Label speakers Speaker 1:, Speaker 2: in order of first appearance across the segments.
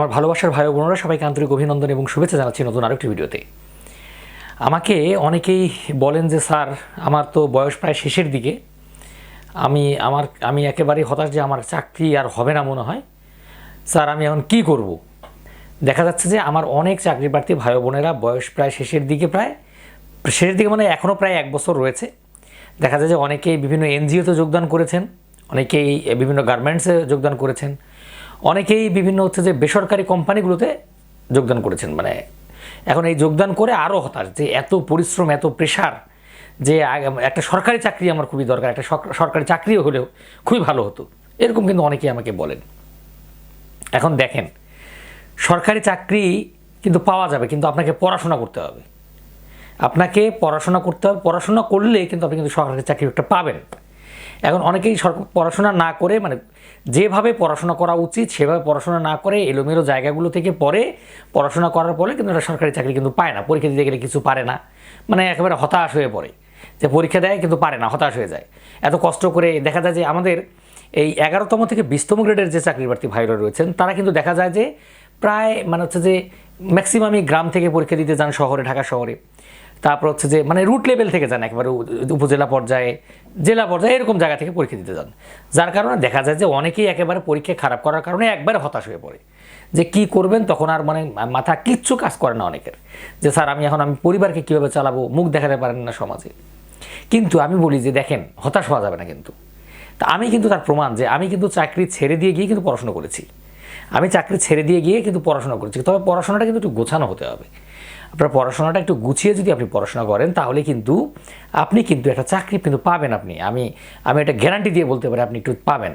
Speaker 1: আমার ভালোবাসার ভাই বোনেরা সবাইকে আন্তরিক অভিনন্দন এবং শুভেচ্ছা জানাচ্ছি নতুন আরেকটি ভিডিওতে। আমাকে অনেকেই বলেন যে, স্যার, আমার তো বয়স প্রায় শেষের দিকে। আমি আমার, আমি একেবারেই হতাশ যে আমার চাকরি আর হবে না মনে হয়। স্যার, আমি এখন কি করব? দেখা যাচ্ছে যে, আমার অনেক চাকরি প্রার্থী ভাই বোনেরা বয়স প্রায় শেষের দিকে প্রায়, শেষের দিকে মানে এখনও প্রায় এক বছর রয়েছে। দেখা যায় যে, অনেকেই বিভিন্ন এনজিওতে যোগদান করেছেন, অনেকেই বিভিন্ন গার্মেন্টসে যোগদান করেছেন। অনেকেই বিভিন্ন হচ্ছে যে বেসরকারি কোম্পানিগুলোতে যোগদান করেছেন মানে এখন এই যোগদান করে আরও হতাশ যে এত পরিশ্রম, এত প্রেশার যে একটা সরকারি চাকরি আমার খুবই দরকার, একটা সরকারি চাকরিও হলেও খুবই ভালো হতো। এরকম কিন্তু অনেকেই আমাকে বলেন। এখন দেখেন, সরকারি চাকরি কিন্তু পাওয়া যাবে, কিন্তু আপনাকে পড়াশোনা করতে হবে। আপনাকে পড়াশোনা করতে হবে, পড়াশোনা করলে কিন্তু আপনি কিন্তু সরকারি চাকরি একটা পাবেন। এখন অনেকেই পড়াশোনা না করে মানে যেভাবে পড়াশোনা করা উচিত, সেভাবে পড়াশোনা না করে এলোমেলো জায়গাগুলো থেকে পরে পড়াশোনা করার পরে কিন্তু একটা সরকারি চাকরি কিন্তু পায় না। পরীক্ষা দিতে গেলে কিছু পারে না। মানে একেবারে হতাশ হয়ে পড়ে। যে পরীক্ষা দেয় কিন্তু পারে না, হতাশ হয়ে যায়। এত কষ্ট করে দেখা যায় যে আমাদের এই এগারোতম থেকে বিশতম গ্রেডের যে চাকরি প্রার্থী ভাইরা রয়েছেন, তারা কিন্তু দেখা যায় যে প্রায় মানে হচ্ছে যে ম্যাক্সিমামই গ্রাম থেকে পরীক্ষা দিতে যান শহরে, ঢাকা শহরে। তারপর হচ্ছে যে মানে রুট লেভেল থেকে যান একেবারে উপজেলা পর্যায়ে, জেলা পর্যায়ে, এরকম জায়গা থেকে পরীক্ষা দিতে যান। যার কারণে দেখা যায় যে অনেকেই একেবারে পরীক্ষা খারাপ করার কারণে একবারে হতাশ হয়ে পড়ে। যে কি করবেন, তখন আর মানে মাথা কিচ্ছু কাজ করে না অনেকের। যে, স্যার, আমি এখন আমি পরিবারকে কীভাবে চালাবো? মুখ দেখাতে পারেন না সমাজে। কিন্তু আমি বলি যে, দেখেন, হতাশ হওয়া যাবে না কিন্তু। তা আমি কিন্তু তার প্রমাণ যে, আমি কিন্তু চাকরি ছেড়ে দিয়ে গিয়ে কিন্তু পড়াশোনা করেছি। আমি চাকরি ছেড়ে দিয়ে গিয়ে কিন্তু পড়াশোনা করেছি। তবে পড়াশোনাটা কিন্তু একটু গোছানো হতে হবে। আপনার পড়াশোনাটা একটু গুছিয়ে যদি আপনি পড়াশোনা করেন, তাহলে কিন্তু আপনি কিন্তু একটা চাকরি কিন্তু পাবেন আপনি। আমি আমি একটা গ্যারান্টি দিয়ে বলতে পারি, আপনি একটু পাবেন।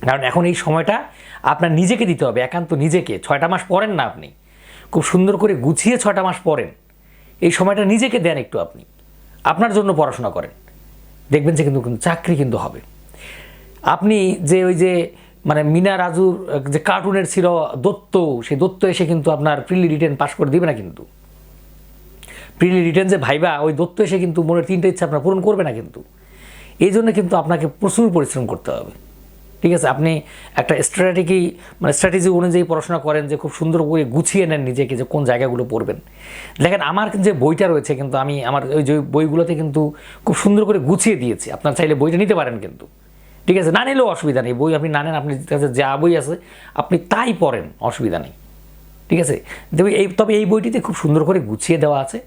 Speaker 1: কারণ এখন এই সময়টা আপনার নিজেকে দিতে হবে, একান্ত নিজেকে। ছয়টা মাস পড়েন না আপনি। খুব সুন্দর করে গুছিয়ে ছয়টা মাস পড়েন। এই সময়টা নিজেকে দেন একটু আপনি। আপনার জন্য পড়াশোনা করেন। দেখবেন যে কিন্তু চাকরি কিন্তু হবে। আপনি যে ওই যে মানে মিনা রাজুর, যে কার্টুনের ছিল দত্ত, সেই দত্ত এসে কিন্তু আপনার প্রিলি রিটেন পাশ করে দিবে না কিন্তু। প্রিলি রিটেন যে ভাইবা, ওই দত্ত এসে কিন্তু মনের তিনটে ইচ্ছা আপনার পূরণ করবে না কিন্তু। এই জন্য কিন্তু আপনাকে প্রচুর পরিশ্রম করতে হবে। ঠিক আছে? আপনি একটা স্ট্র্যাটেজি মানে স্ট্র্যাটেজি অনুযায়ী পড়াশোনা করেন যে খুব সুন্দর করে গুছিয়ে নেন নিজেকে যে কোন জায়গাগুলো পড়বেন। দেখেন, আমার যে বইটা রয়েছে কিন্তু আমি, আমার ওই যে বইগুলোতে কিন্তু খুব সুন্দর করে গুছিয়ে দিয়েছি। আপনার চাইলে বইটা নিতে পারেন কিন্তু। ঠিক আছে, না নিলেও অসুবিধা নেই। বই আপনি না নেন আপনি কাছে যা বই আছে, আপনি তাই পড়েন, অসুবিধা নেই। ঠিক আছে? তবে এই তবে এই বইটিতে খুব সুন্দর করে গুছিয়ে দেওয়া আছে।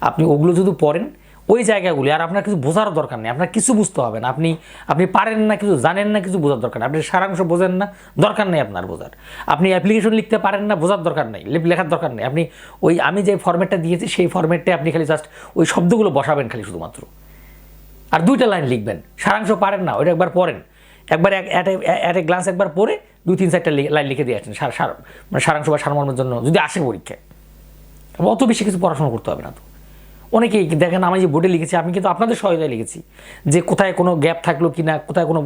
Speaker 1: আপনি ওগুলো যদি পড়েন, ওই জায়গাগুলি, আর আপনার কিছু বোঝার দরকার নেই। আপনার কিছু বুঝতে হবে না। আপনি আপনি পারেন না, কিছু জানেন না, কিছু বোঝার দরকার নেই। আপনি সারাংশ বোঝেন না, দরকার নেই আপনার বোঝার। আপনি অ্যাপ্লিকেশন লিখতে পারেন না, বোঝার দরকার নেই লেখার দরকার নেই। আপনি ওই, আমি যে ফর্মেটটা দিয়েছি, সেই ফর্মেটে আপনি খালি জাস্ট ওই শব্দগুলো বসাবেন খালি শুধুমাত্র। আর দুইটা লাইন লিখবেন। সারাংশ পারেন না, ওইটা একবার পড়েন। একবার অ্যাট এ গ্লান্স একবার পড়ে দুই, তিন, চারটা লাইন লিখে দিয়ে আসছেন সার মানে সারাংশ বা সারমর্মের জন্য যদি আসে পরীক্ষায়। অত বেশি কিছু পড়াশোনা করতে হবে না তো। অনেকেই দেখেন, আমি যে বোর্ডে লিখেছি, আমি কিন্তু আপনাদের সহায়তায় লিখেছি যে কোথায় কোনো গ্যাপ থাকল কি না কোথায় কোনো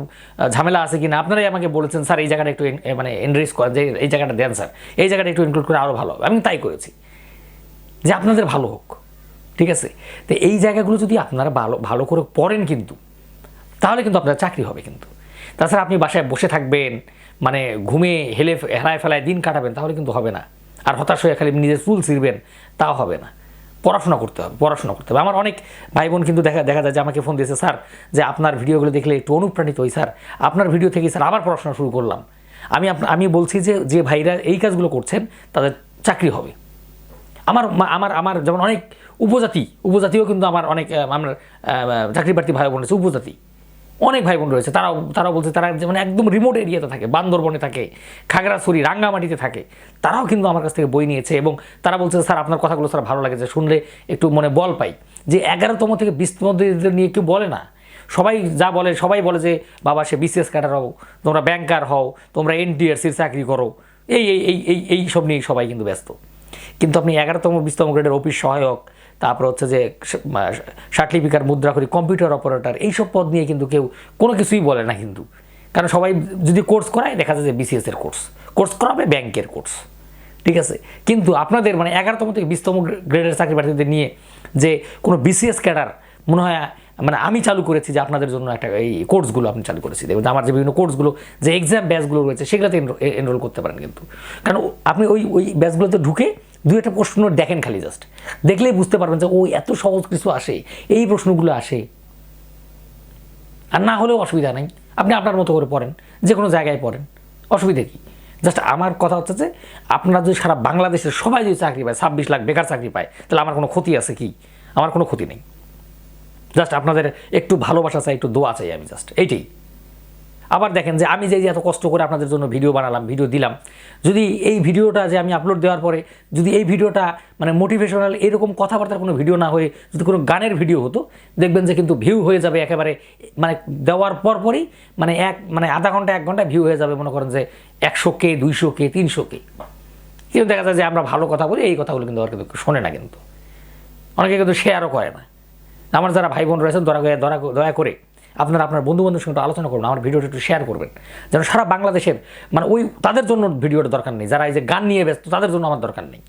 Speaker 1: ঝামেলা আছে কি না আপনারাই আমাকে বলেছেন, স্যার, এই জায়গাটা একটু মানে এনরিস করেন, যে এই জায়গাটা দেন, স্যার। এই জায়গাটা একটু ইনক্লুড করে আরও ভালো হবে। আমি তাই করেছি। যে আপনাদের ভালো হোক। ঠিক আছে? তো এই জায়গাগুলো যদি আপনারা ভালো ভালো করে পড়েন কিন্তু, তাহলে কিন্তু আপনার চাকরি হবে কিন্তু। তাছাড়া আপনি বাসায় বসে থাকবেন মানে ঘুমে হেলে, হেলায় ফেলায় দিন কাটাবেন, তাহলে কিন্তু হবে না। আর হতাশ হয়ে খালি নিজের চুল ছিঁড়বেন, তাও হবে না। পড়াশোনা করতে হবে, পড়াশোনা করতে হবে। আমার অনেক ভাই বোন কিন্তু দেখা দেখা যায় যে আমাকে ফোন দিয়েছে, স্যার, যে আপনার ভিডিওগুলো দেখলে একটু অনুপ্রাণিত হই, স্যার। আপনার ভিডিও থেকে, স্যার, আবার পড়াশোনা শুরু করলাম। আমি আমি বলছি যে যে ভাইরা এই কাজগুলো করছেন, তাদের চাকরি হবে। আমার আমার আমার যেমন অনেক উপজাতি, উপজাতিও কিন্তু আমার অনেক আমার চাকরি প্রার্থী ভাই বোন রয়েছে, উপজাতি। অনেক ভাই বোন রয়েছে, তারাও তারাও বলছে তারা যেমন একদম রিমোট এরিয়াতে থাকে, বান্দরবনে থাকে, খাগড়াছড়ি, রাঙ্গামাটিতে থাকে, তারাও কিন্তু আমার কাছ থেকে বই নিয়েছে এবং তারা বলছে স্যার, আপনার কথাগুলো স্যার ভালো লাগে যে, শুনলে একটু মনে বল পাই। যে এগারোতম থেকে বিশতম নিয়ে কেউ বলে না। সবাই যা বলে, সবাই বলে যে, বাবা, সে বিসিএস ক্যাডার হও তোমরা ব্যাংকার হও, তোমরা এনটিআরসির চাকরি করো। এই এই এই এই এই সব নিয়ে সবাই কিন্তু ব্যস্ত। কিন্তু আপনি এগারোতম, বিশতম গ্রেডের অফিস সহায়ক তারপর হচ্ছে যে সার্টিফিকার মুদ্রা করি কম্পিউটার অপারেটর, এইসব পদ নিয়ে কিন্তু কেউ কোনো কিছুই বলে না কিন্তু। কারণ সবাই যদি কোর্স করায়, দেখা যায় যে বিসিএস এর কোর্স। কোর্স করাবে ব্যাংকের কোর্স। ঠিক আছে? কিন্তু আপনাদের মানে এগারোতম থেকে বিশতম গ্রেডের চাকরি প্রার্থীদের নিয়ে যে কোনো বিসিএস ক্যাডার, মনে হয় মানে আমি চালু করেছি যে আপনাদের জন্য একটা এই কোর্সগুলো আপনি চালু করেছি। দেখবেন যে আমার যে বিভিন্ন কোর্সগুলো, যে এক্সাম ব্যাচগুলো রয়েছে, সেগুলোতে এনরোল করতে পারেন কিন্তু। কারণ আপনি ওই ওই ব্যাচগুলোতে ঢুকে দুই একটা প্রশ্ন দেখেন খালি জাস্ট দেখলেই বুঝতে পারবেন যে, ও, এত সহজ কিছু আসে, এই প্রশ্নগুলো আসে। আর না হলেও অসুবিধা নেই। আপনি আপনার মতো করে পড়েন যে কোনো জায়গায় পড়েন। অসুবিধা কী? জাস্ট আমার কথা হচ্ছে যে, আপনারা যদি সারা বাংলাদেশের সবাই যদি চাকরি পায়, ছাব্বিশ লাখ বেকার চাকরি পায়, তাহলে আমার কোনো ক্ষতি আছে কি? আমার কোনো ক্ষতি নেই। জাস্ট আপনাদের একটু ভালোবাসা চাই, একটু দোয়া চাই আমি জাস্ট এইটাই। আবার দেখেন যে আমি যে এত কষ্ট করে আপনাদের জন্য ভিডিও বানালাম, ভিডিও দিলাম, যদি এই ভিডিওটা যে আমি আপলোড দেওয়ার পরে, যদি এই ভিডিওটা মানে মোটিভেশনাল এরকম কথাবার্তার কোনো ভিডিও না হয়ে যদি কোনো গানের ভিডিও হতো, দেখবেন যে কিন্তু ভিউ হয়ে যাবে একেবারে মানে দেওয়ার পর পরই মানে এক মানে আধা ঘণ্টা, এক ঘণ্টা ভিউ হয়ে যাবে মনে করেন যে একশো কে দুইশো কে তিনশো কে কিন্তু দেখা যায় যে আমরা ভালো কথা বলি, এই কথাগুলো কিন্তু আর কিন্তু শোনে না কিন্তু। অনেকে কিন্তু শেয়ারও করে না। আমার যারা ভাই বোন রয়েছেন, দয়া দয়া দয়া করে। আপনারা আপনার বন্ধু বান্ধবের সঙ্গে আলোচনা করুন আমার ভিডিওটা একটু শেয়ার করবেন। যেন সারা বাংলাদেশের মানে ওই তাদের জন্য ভিডিওটা দরকার নেই, যারা এই যে গান নিয়ে ব্যস্ত, তাদের জন্য আমার দরকার নেই।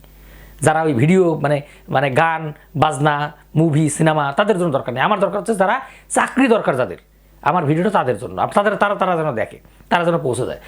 Speaker 1: যারা ওই ভিডিও মানে মানে গান, বাজনা মুভি সিনেমা তাদের জন্য দরকার নেই। আমার দরকার হচ্ছে যারা চাকরি দরকার যাদের, আমার ভিডিওটা তাদের জন্য। তাদের, তারা তারা যেন দেখে, তারা যেন পৌঁছে যায়।